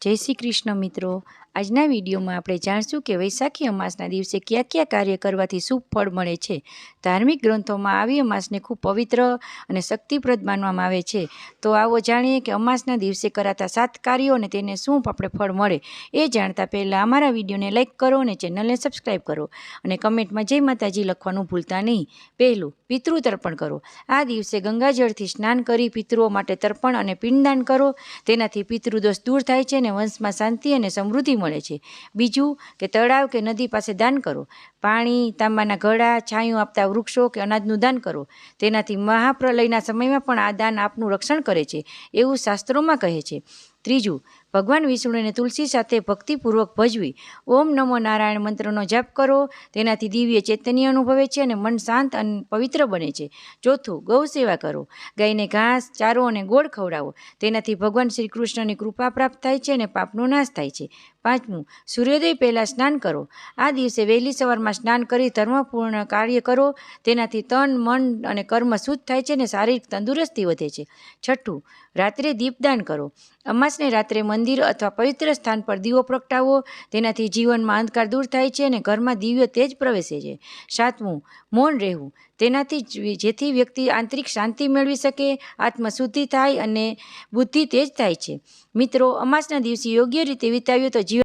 જય શ્રી કૃષ્ણ મિત્રો. આજના વિડીયોમાં આપણે જાણશું કે વૈશાખી અમાસના દિવસે કયા કયા કાર્ય કરવાથી શુભ ફળ મળે છે. ધાર્મિક ગ્રંથોમાં આવી અમાસને ખૂબ પવિત્ર અને શક્તિપ્રદ માનવામાં આવે છે. તો આવો જાણીએ કે અમાસના દિવસે કરાતા સાત કાર્યો અને તેને શું આપણે ફળ મળે. એ જાણતા પહેલાં અમારા વિડીયોને લાઇક કરો અને ચેનલને સબસ્ક્રાઈબ કરો. અને કમેન્ટમાં જય માતાજી લખવાનું ભૂલતા નહીં. પહેલું પિતૃ તર્પણ કરો. આ દિવસે ગંગાજળથી સ્નાન કરી પિતૃઓ માટે તર્પણ અને પિંડદાન કરો. તેનાથી પિતૃદોષ દૂર થાય છે અને વંશમાં શાંતિ અને સમૃદ્ધિ મળે છે. બીજું કે તળાવ કે નદી પાસે દાન કરો. પાણી, તાંબાના ઘડા, છાંયું આપતા વૃક્ષો કે અનાજનું દાન કરો. તેનાથી મહાપ્રલયના સમયમાં પણ આ દાન આપનું રક્ષણ કરે છે. એવું શાસ્ત્રોમાં કહે છે. ત્રીજું ભગવાન વિષ્ણુને તુલસી સાથે ભક્તિપૂર્વક ભજવી ઓમ નમો નારાયણ મંત્રનો જાપ કરો. તેનાથી દિવ્ય ચૈતન્ય અનુભવે છે અને મન શાંત અને પવિત્ર બને છે. ચોથું, ગૌ સેવા કરો. ગાયને ઘાસ, ચારો અને ગોળ ખવડાવો. તેનાથી ભગવાન શ્રી કૃષ્ણની કૃપા પ્રાપ્ત થાય છે અને પાપનો નાશ થાય છે. પાંચમું, સૂર્યોદય પહેલાં સ્નાન કરો. આ દિવસે વહેલી સવારમાં સ્નાન કરી ધર્મપૂર્ણ કાર્ય કરો. તેનાથી તન, મન અને કર્મ શુદ્ધ થાય છે અને શારીરિક તંદુરસ્તી વધે છે. છઠ્ઠું, રાત્રે દીપદાન કરો. અમાસને રાત્રે મંદિર અથવા પવિત્ર સ્થાન પર દીવો પ્રગટાવો. તેનાથી જીવનમાં અંધકાર દૂર થાય છે અને ઘરમાં દિવ્ય તેજ પ્રવેશે છે. સાતમું, મૌન રહેવું. તેનાથી જેથી વ્યક્તિ આંતરિક શાંતિ મેળવી શકે, આત્મશુદ્ધિ થાય અને બુદ્ધિ તેજ થાય છે. મિત્રો, અમાસના દિવસે યોગ્ય રીતે વિતાવ્યો તો જીવન